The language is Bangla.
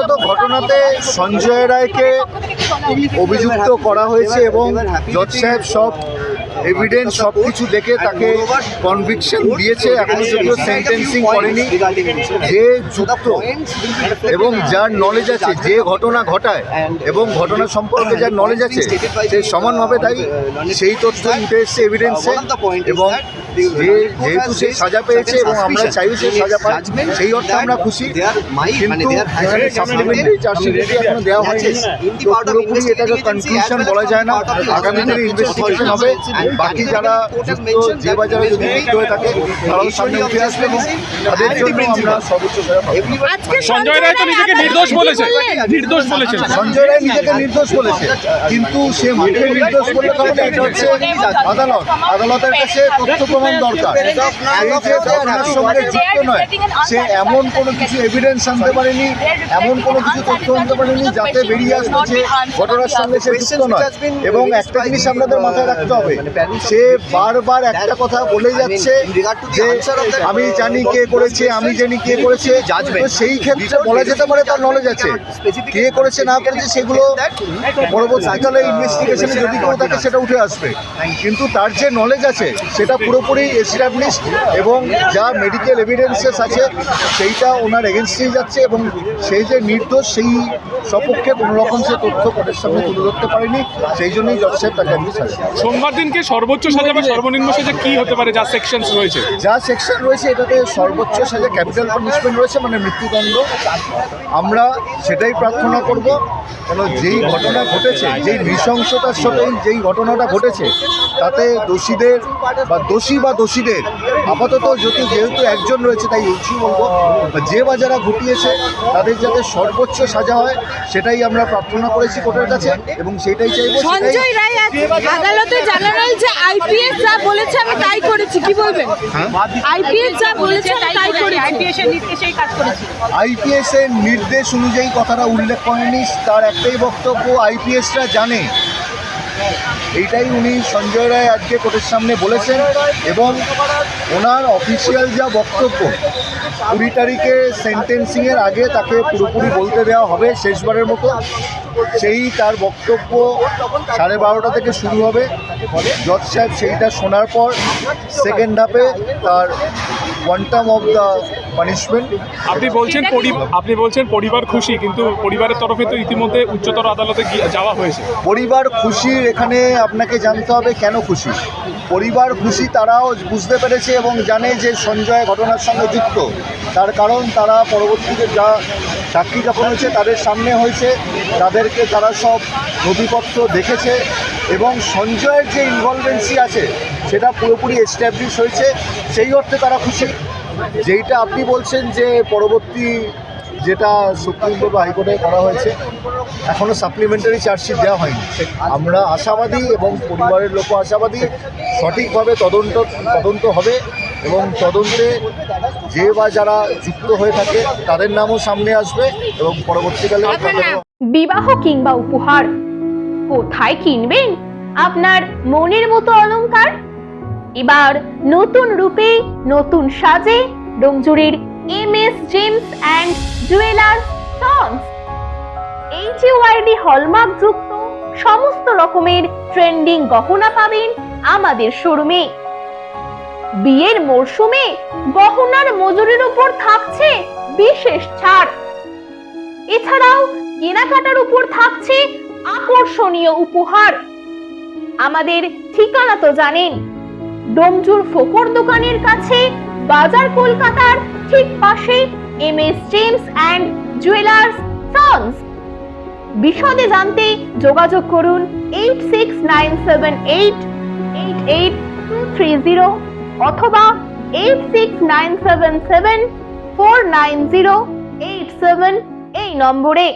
তো ঘটনাতে সঞ্জয় রায়কে অভিযুক্ত করা হয়েছে এবং জজ সাহেব সব এভিডেন্স সব কিছু দেখে তাকে কনভিকশন দিয়েছে এখনও যদিও সেন্টেন্সিং করেনি। যে যুক্ত এবং যার নলেজ আছে যে ঘটনা ঘটায় এবং ঘটনা সম্পর্কে যার নলেজ আছে সে সমানভাবে দায়ী সেই তথ্য উঠে এসছে এভিডেন্সে এবং যে যেহেতু সে সাজা পেয়েছে এবং আমরা চাই সে সাজা পায় সেই অর্থে আমরা খুশি। কিন্তু এখানে সাপ্লিমেন্টারি চার্জশিট এখনও দেওয়া হয়নি। পুরোপুরি এটাকে কনক্লুশন বলা যায় না। আগামী দিনে ইনভেস্টিগেশন হবে। বাকি যারা যে বা যারা যদি যুক্ত হয়ে থাকে তারাও সামনে উঠে আসবে এবং তাদের জন্য আমরা সর্বোচ্চ সঞ্জয় রায় তো নিজেকে নির্দোষ বলেছে। নির্দোষ বলেছেন সঞ্জয় রায় নিজেকে নির্দোষ বলেছে। কিন্তু সে মুখে নির্দোষ বললে তাহলে এটা হচ্ছে আদালত। আদালতের কাছে তথ্য প্রমাণ দরকার। এই যে ঘটনার সঙ্গে যুক্ত নয় সে এমন কোনো কিছু এভিডেন্স আনতে পারেনি এমন কোনো কিছু তথ্য আনতে পারেনি যাতে বেরিয়ে আসবে যে ঘটনার সঙ্গে সে যুক্ত নয় এবং একটা জিনিস আপনাদের মাথায় রাখতে হবে সে বারবার একটা কথা বলে যাচ্ছে যে আমি জানি কে করেছে আমি জানি কে করেছে সেই ক্ষেত্রে বলা যেতে পারে তার নলেজ আছে। কে করেছে না করেছে সেগুলো পরবর্তীকালে ইনভেস্টিগেশনে যদি কেউ থাকে সেটা উঠে আসবে। কিন্তু তার যে নলেজ আছে সেটা পুরোপুরি এস্টাবলিশ এবং যা মেডিকেল এভিডেন্সেস আছে সেইটা ওনার এগেনস্টেই যাচ্ছে এবং সেই যে নির্দোষ সেই সপক্ষে কোনো রকম সে তথ্য কোর্টের সামনে তুলে ধরতে পারেনি সেই জন্যই জজ সাহেব তাকে সোমবার দিনকে সর্বোচ্চ সাজা বা সর্বনিম্ন সাজা কি হতে পারে? যা সেকশন রয়েছে। যা সেকশন রয়েছে এটাতে সর্বোচ্চ সাজা ক্যাপিটাল পানিশমেন্ট রয়েছে মানে মৃত্যুদণ্ড। আমরা সেটাই প্রার্থনা করব। কেন যেই ঘটনা ঘটেছে যেই নৃশংসতার সাথে যেই ঘটনাটা ঘটেছে তাতে দোষীদের বা দোষী বা দোষীদের আপাতত যদি যেহেতু একজন রয়েছে তাই উচিত বলব যে বা যারা ঘটিয়েছে তাদের যাতে সর্বোচ্চ সাজা হয় সেটাই আমরা প্রার্থনা করেছি কোর্টের কাছে এবং সেটাই চাইব সঞ্জয় রায় আজ আদালতে জানালেন যে আইপিএস যা বলেছে আমি তাই করেছি। কি বলবেন? আইপিএস যা বলেছে আমি তাই করেছি। আইপিএস এর নির্দেশেই কাজ করেছি। আইপিএস এর নির্দেশ অনুযায়ী কথাটা উল্লেখ করেনি তার একটাই বক্তব্য আইপিএসরা জানে। এইটাই উনি সঞ্জয় রায় আজকে কোর্টের সামনে বলেছেন এবং ওনার অফিসিয়াল যা বক্তব্য, কুড়ি তারিখে সেন্টেন্সিংয়ের আগে তাকে পুরোপুরি বলতে দেওয়া হবে শেষবারের মতো। সেই তার বক্তব্য সাড়ে বারোটা থেকে শুরু হবে। জজ সাহেব সেইটা শোনার পর সেকেন্ড হাফে তার কোয়ান্টাম অফ দ্য পানিশমেন্ট আপনি বলছেন আপনি বলছেন পরিবার খুশি কিন্তু পরিবারের তরফে তো ইতিমধ্যে উচ্চতর আদালতে গিয়ে যাওয়া হয়েছে। পরিবার খুশির এখানে আপনাকে জানতে হবে কেন খুশি। পরিবার খুশি তারাও বুঝতে পেরেছে এবং জানে যে সঞ্জয় ঘটনার সঙ্গে যুক্ত। তার কারণ তারা পরবর্তীতে যা সাক্ষী যখন হয়েছে, তাদের সামনে হয়েছে, তাদেরকে তারা সব নথিপত্র দেখেছে এবং সঞ্জয়ের যে ইনভলভেন্সি আছে, সেটা পুরোপুরি এস্টাবলিশ হয়েছে, সেই অর্থে তারা খুশি। যেইটা আপনি বলছেন যে পরবর্তী যেটা সুপ্রিম কোর্ট বা হাইকোর্টে করা হয়েছে এখনও সাপ্লিমেন্টারি চার্জশিট দেওয়া হয়নি। আমরা আশাবাদী এবং পরিবারের লোকও আশাবাদী, সঠিকভাবে তদন্ত তদন্ত হবে। এবং তদন্তে যে বা যারা যুক্ত হয়ে থাকে তাদের নামও সামনে আসবে এবং পরবর্তীকালে বিবাহ কিংবা উপহার কোথায় কিনবেন? আপনার মনের মতো অলংকার? এবার নতুন রূপে নতুন সাজে ডোমজুরির M S gems and jewellers sons HUID hallmark যুক্ত সমস্ত রকমের ট্রেন্ডিং গহনা পাবেন আমাদের শোরুমে। বিয়ের মরশুমে গহনার মজুরির উপর থাকছে বিশেষ ছাড়। এছাড়াও কেনাকাটার উপর থাকছে আকর্ষণীয় উপহার। আমাদের ঠিকানা তো জানেন, ডোমজুর ফোকর দোকানের কাছে, বাজার কলকাতার ঠিক পাশে M S gems and jewellers sons বিশদে জানতে যোগাযোগ করুন eight six nine seven eight eight eight three zero অথবা eight six nine seven seven four nine zero eight seven এই নম্বরে।